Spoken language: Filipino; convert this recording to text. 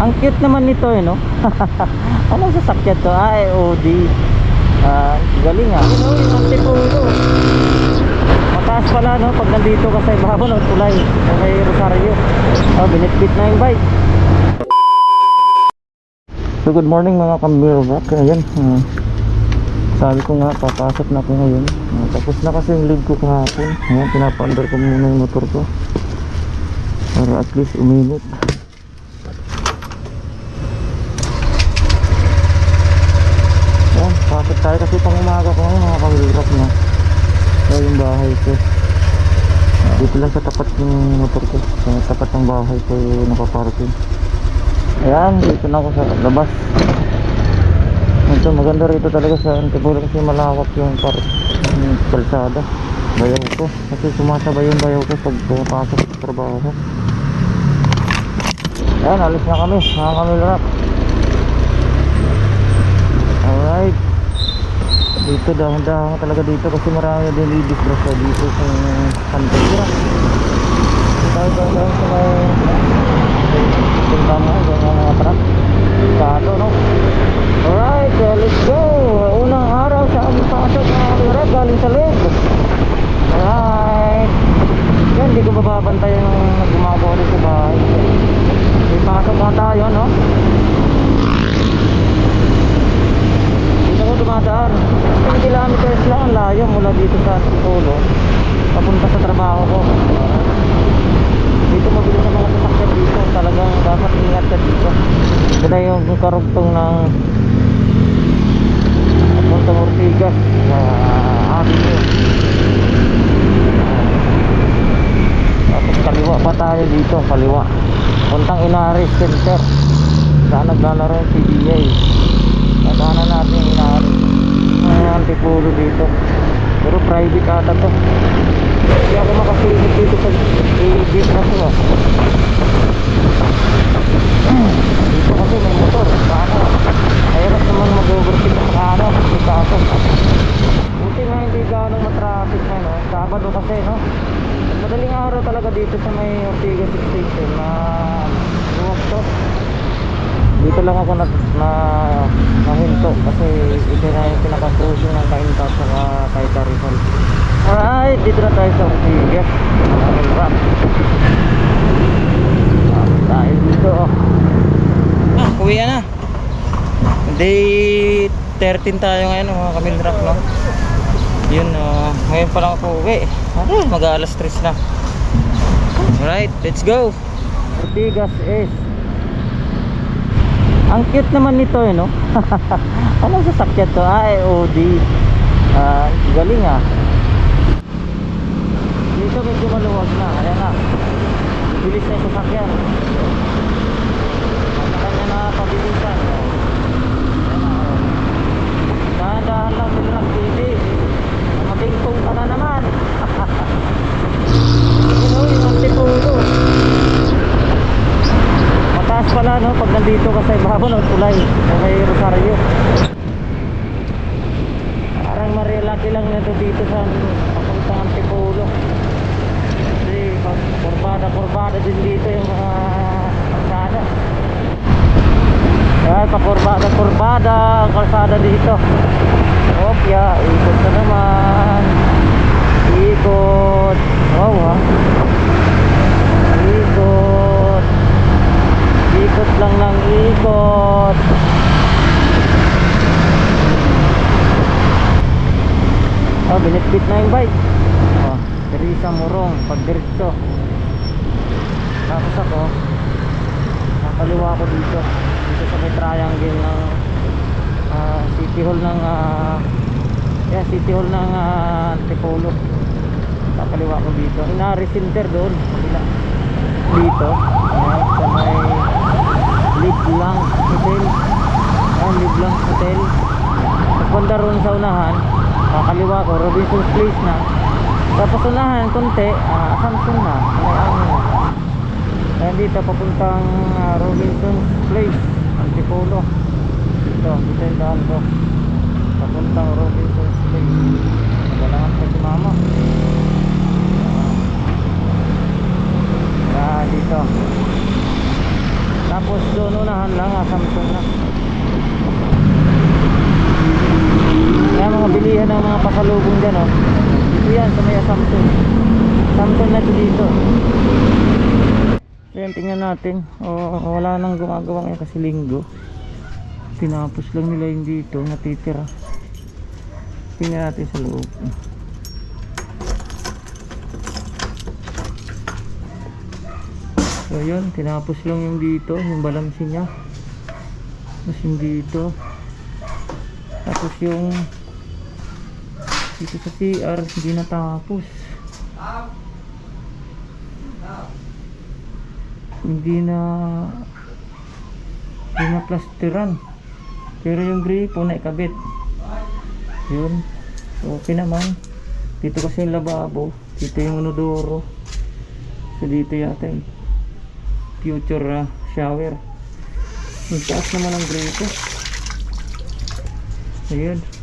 Ang cute naman nito eh, no? Anong sasakyan to? Ah, OD. Ah, galing ah. Yun, oh, yung. Mataas pala, no? Pag nandito ka sa ibabaw ng tulay. May Rosario. Oh, binitbit na yung bike. So, good morning mga kamilbak. Ayan. ah, sabi ko nga, papasok na ako ngayon. Ah, tapos na kasi yung lead ko kahapon. Ayan, pinapa-under ko muna yung motor ko. Para at least uminit. Pasok tayo kasi pang umaga ko ngayon mga kamilbak na. Ayan yung bahay ko. Dito lang sa tapat yung motor ko. Sa tapat ng bahay ko yung nakaparking. Ayan, dito na ako sa labas. Ito, maganda rito talaga sa Antipolo kasi malawak yung par yung kalsada. Bayaw ko. Kasi sumasabay yung bayaw ko pag pumapasok sa trabaho. Ayan, alis na kami. Mga kami larap. Alright. Dito dahan-dahan talaga dito kasi marami din disgrasya dito sa Antipolo. Tayo dahan-dahan sa may punta mo yung mga truck. Kado, no? Alright, so let's go. Unang araw sa aming pasok na kamera galing sa lake. Alright. Yan, hindi ko mababantay yung gumagawa dito sa bahay. May pasok na tayo, no? Dito ko dumadaan. 10 kilometers lang ang layo mula dito sa Antipolo. Papunta sa trabaho ko. Dito mabilis ang mga sasakyan dito. Talagang dapat ingat ka dito. Ito na yung karugtong ng Puntang Ortigas sa Avenue. Tapos kaliwa pa tayo dito, kaliwa. Puntang Inaris Center. Saan naglalaro yung PBA. Nadaanan natin Inaris. May antipulo dito. Pero private ata to. Hindi ako makasilip dito sa gate na to ah. Dito kasi may motor. Paano? Mahirap naman mag-overtake sa ano. Dito ako. Buti nga hindi gano'ng matraffic na no. Sabado kasi no. Madaling araw talaga dito sa may Ortigas Extension na luwag to. Dito lang ako na, na nahinto kasi ito na yung pinaka-cruising ng Kainta sa Kaita Rizal. Alright, dito na tayo sa Ortigas. Maraming rap. Dahil dito oh. Ah, uwi na. Day 13 tayo ngayon mga kamilrap no. Yun oh, ngayon pa lang ako uwi. Ah, mag alas 3 na. Alright, let's go. Ortigas is ang cute naman nito eh no. Anong sasakyan to? Ah, eh, OD. Ah, galing ah. Dito medyo maluwag na. Ayan na. Bilis na yung sasakyan. Ang kanya na pabilisan. oh. Ayan na, oh. Dahan-dahan lang sila ng TV. Magingkong ka na naman. Yun o, yung antipulo. Mataas pala no, pag nandito ka sa ng tulay. Sa may Rosario. Parang marilaki lang nito dito sa papuntang Antipulo. Kasi pag kurbada-kurbada din dito yung mga kalsada. Kaya pakurbada-kurbada ang kalsada dito. Opya, ikot na naman. Ikot. Wow ha. Lang ng ikot. Oh, binitbit na yung bike. Oh, Teresa Morong, pag diretso. Tapos ako, nakaliwa ko dito. Dito sa may triangle ng ah, City Hall ng ah, yeah, City Hall ng uh, Antipolo. Nakaliwa ko dito. Inari Center doon. Dito. May Liblang Hotel. Ayan, Liblang Hotel. Pagpunta ron sa unahan, kakaliwa ko, Robinson's Place na. Tapos unahan, konti, ah, Samsung na. May ano na. Ayan dito, papuntang ah, Robinson's Place, Antipolo. Dito, dito yung daan ko. Papuntang Robinson's Place. Nagalangan pa si mama. Ah, dito. Tapos doon unahan lang ah, Samsung na kaya mga bilihan ng mga pasalubong dyan oh. dito yan sa may Samsung Samsung na to dito Ayan, tingnan natin. O, wala nang gumagawa ngayon kasi linggo. Tinapos lang nila yung dito, natitira. Tingnan natin sa loob. So yun, tinapos lang yung dito, yung balansi niya. Tapos yung dito. Tapos yung dito sa CR, hindi natapos. Hindi na hindi na plasteran. Pero yung gripo na ikabit. Yun. Okay naman. Dito kasi yung lababo. Dito yung inodoro. So dito yata yung future ah, shower. Ang taas naman ang gripo. Ayun.